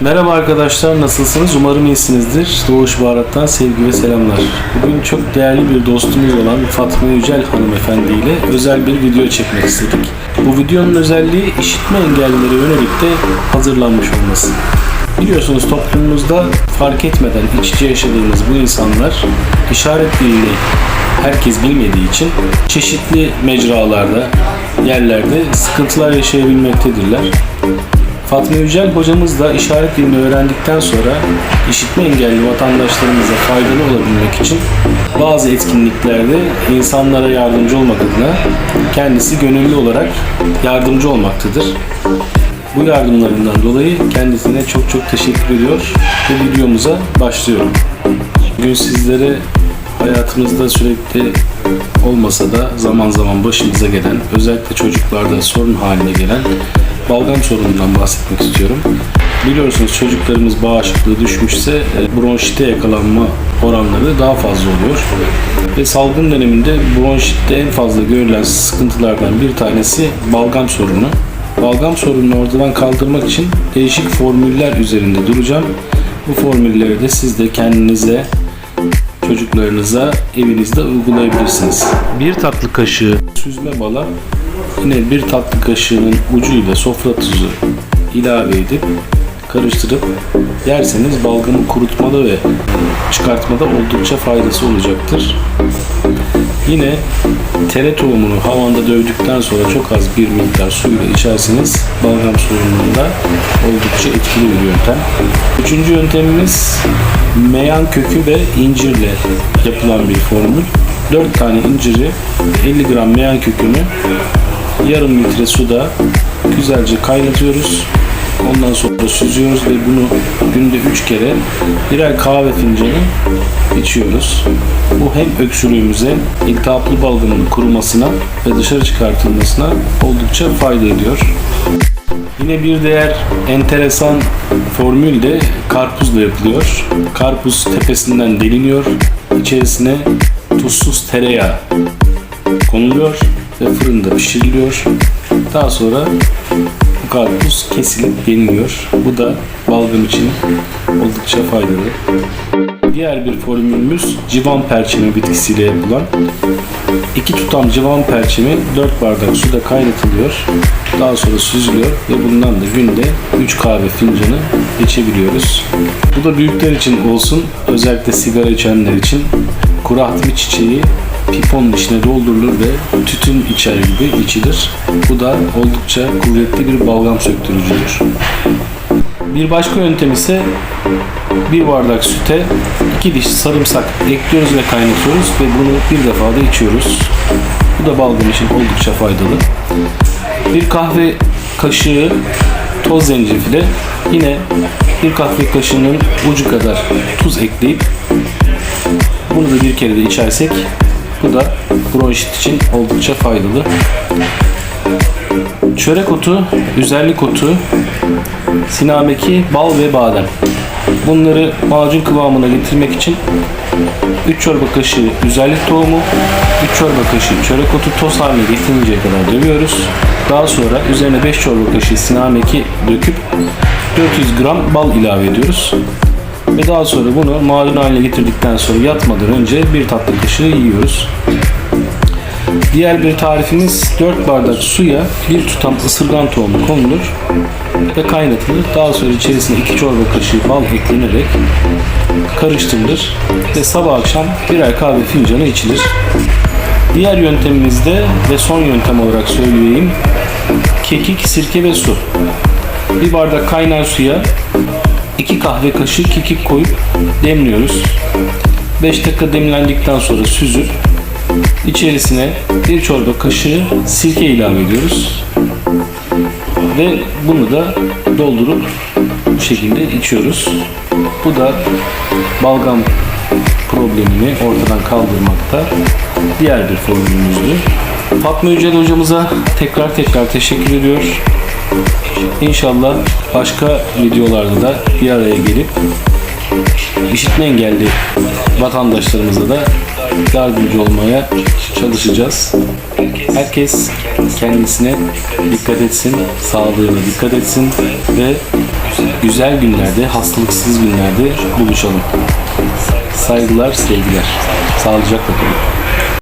Merhaba arkadaşlar, nasılsınız? Umarım iyisinizdir. Doğuş Baharat'tan sevgi ve selamlar. Bugün çok değerli bir dostumuz olan Fatma Yücel hanımefendi ile özel bir video çekmek istedik. Bu videonun özelliği işitme engellilere yönelik de hazırlanmış olması. Biliyorsunuz toplumumuzda fark etmeden iç içe yaşadığımız bu insanlar işaret dilini herkes bilmediği için çeşitli mecralarda, yerlerde sıkıntılar yaşayabilmektedirler. Fatma Yücel hocamız da işaret dilini öğrendikten sonra işitme engelli vatandaşlarımıza faydalı olabilmek için bazı etkinliklerde insanlara yardımcı olmak adına kendisi gönüllü olarak yardımcı olmaktadır. Bu yardımlarından dolayı kendisine çok çok teşekkür ediyor ve videomuza başlıyorum. Bugün sizlere hayatımızda sürekli olmasa da zaman zaman başımıza gelen, özellikle çocuklarda sorun haline gelen balgam sorunundan bahsetmek istiyorum. Biliyorsunuz çocuklarımız bağışıklığı düşmüşse e, bronşite yakalanma oranları daha fazla oluyor. Ve salgın döneminde bronşitte en fazla görülen sıkıntılardan bir tanesi balgam sorunu. Balgam sorununu ortadan kaldırmak için değişik formüller üzerinde duracağım. Bu formülleri de siz de kendinize çocuklarınıza evinizde uygulayabilirsiniz. Bir tatlı kaşığı süzme bala yine bir tatlı kaşığının ucuyla sofra tuzu ilave edip karıştırıp yerseniz balgamı kurutmada ve çıkartmada oldukça faydası olacaktır. Yine tere tohumunu havanda dövdükten sonra çok az bir miktar suyla içerseniz balgam sorununda oldukça etkili bir yöntem. Üçüncü yöntemimiz meyan kökü ve incirle yapılan bir formül. 4 tane inciri 50 gram meyan kökünü yarım litre suda güzelce kaynatıyoruz. Ondan sonra süzüyoruz ve bunu günde 3 kere birer kahve fincanı içiyoruz. Bu hem öksürüğümüze, iltihaplı balgamın kurumasına ve dışarı çıkartılmasına oldukça fayda ediyor. Yine bir diğer enteresan formül de karpuzla yapılıyor. Karpuz tepesinden deliniyor. İçerisine tuzsuz tereyağı konuluyor ve fırında pişiriliyor. Daha sonra bu karpuz kesilip yeniliyor. Bu da balgam için oldukça faydalı. Diğer bir formülümüz civan perçemi bitkisiyle yapılan. İki tutam civan perçemi 4 bardak suda kaynatılıyor. Daha sonra süzülüyor ve bundan da günde 3 kahve fincanı içebiliyoruz. Bu da büyükler için olsun, özellikle sigara içenler için kuru hatmi çiçeği piponun içine doldurulur ve tütün içer gibi içilir. Bu da oldukça kuvvetli bir balgam söktürücüdür. Bir başka yöntem ise bir bardak süte iki diş sarımsak ekliyoruz ve kaynatıyoruz ve bunu bir defada içiyoruz. Bu da balgam için oldukça faydalı. Bir kahve kaşığı toz zencefile yine bir kahve kaşığının ucu kadar tuz ekleyip bunu da bir kere de içersek bu da bronşit için oldukça faydalı. Çörek otu, üzerlik otu, sinameki, bal ve badem. Bunları macun kıvamına getirmek için 3 çorba kaşığı üzerlik tohumu, 3 çorba kaşığı çörek otu toz haline getirinceye kadar dövüyoruz. Daha sonra üzerine 5 çorba kaşığı sinameki döküp 400 gram bal ilave ediyoruz. Ve daha sonra bunu macun haline getirdikten sonra yatmadan önce bir tatlı kaşığı yiyoruz. Diğer bir tarifimiz 4 bardak suya bir tutam ısırgan tohumu konulur ve kaynatılır. Daha sonra içerisine 2 çorba kaşığı bal eklenerek karıştırılır ve sabah akşam birer kahve fincanı içilir. Diğer yöntemimizde ve son yöntem olarak söyleyeyim kekik, sirke ve su. Bir bardak kaynar suya 2 kahve kaşığı kekik koyup demliyoruz. 5 dakika demlendikten sonra süzüp içerisine bir çorba kaşığı sirke ilave ediyoruz. Ve bunu da doldurup bu şekilde içiyoruz. Bu da balgam problemini ortadan kaldırmakta diğer bir formülümüzdü. Fatma Yücel hocamıza tekrar tekrar teşekkür ediyor. İnşallah başka videolarda da bir araya gelip işitme engelli vatandaşlarımıza da yardımcı olmaya çalışacağız. Herkes kendisine dikkat etsin, sağlığına dikkat etsin ve güzel günlerde, hastalıksız günlerde buluşalım. Saygılar, sevgiler. Sağlıcakla kalın.